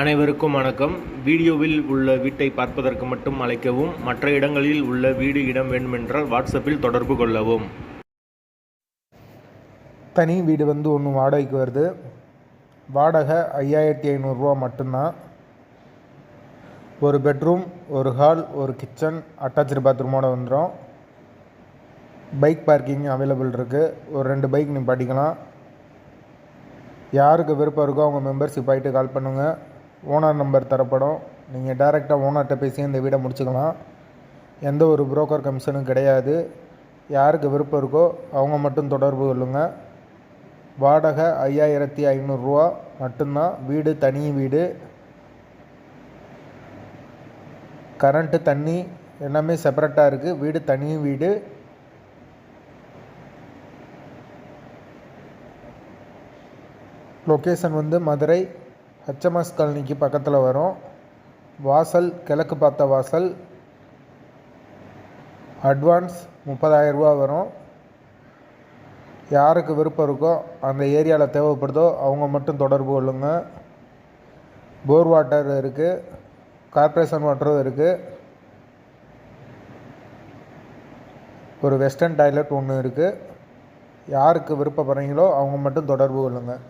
அனைவருக்கும் வணக்கம். வீடியோவில் உள்ள வீட்டை பார்ப்பதற்கு மட்டும் அழைக்கவும் மற்ற இடங்களில் உள்ள வீடு இடம் வேண்டுமென்றால் வாட்ஸ்அப்பில் தொடர்பு கொள்ளவும். தனி வீடு வந்து ஒன்று வாடகைக்கு வருது. வாடகை ஐயாயிரத்தி ஐநூறுரூவா மட்டும்தான். ஒரு பெட்ரூம் ஒரு ஹால் ஒரு கிச்சன் அட்டாச்சு பாத்ரூமோட வந்துடும் பைக் பார்க்கிங் அவைலபிள் இருக்குது ஒரு ரெண்டு பைக் நிப்பாட்டிக்கலாம். யாருக்கு விருப்பம் இருக்கோ அவங்க மெம்பர்ஷிப் ஆகிட்டு கால் பண்ணுங்கள் ஓனர் நம்பர் தரப்படும். நீங்கள் டேரெக்டாக ஓனர்கிட்ட பேசி இந்த வீடை முடிச்சுக்கலாம். எந்த ஒரு புரோக்கர் கமிஷனும் கிடையாது. யாருக்கு விருப்பம் இருக்கோ அவங்க மட்டும் தொடர்பு கொள்ளுங்கள் வாடகை ஐயாயிரத்தி ஐநூறுரூவா மட்டும்தான். வீடு தனி வீடு. கரண்ட்டு தண்ணி எல்லாமே செப்பரேட்டாக இருக்குது வீடு தனி வீடு. லொக்கேஷன் வந்து மதுரை ஹெச்எம்எஸ் காலனிக்கு பக்கத்தில் வரும். வாசல் கிழக்கு பார்த்த வாசல். அட்வான்ஸ் முப்பதாயிரரூபா வரும். யாருக்கு விருப்பம் இருக்கோ அந்த ஏரியாவில் தேவைப்படுதோ அவங்க மட்டும் தொடர்பு கொள்ளுங்கள் போர் வாட்டர் இருக்குது கார்ப்பரேஷன் வாட்டரும் இருக்குது ஒரு வெஸ்டர்ன் டாய்லெட் ஒன்று இருக்குது யாருக்கு விருப்பப்படுறீங்களோ அவங்க மட்டும் தொடர்பு கொள்ளுங்கள்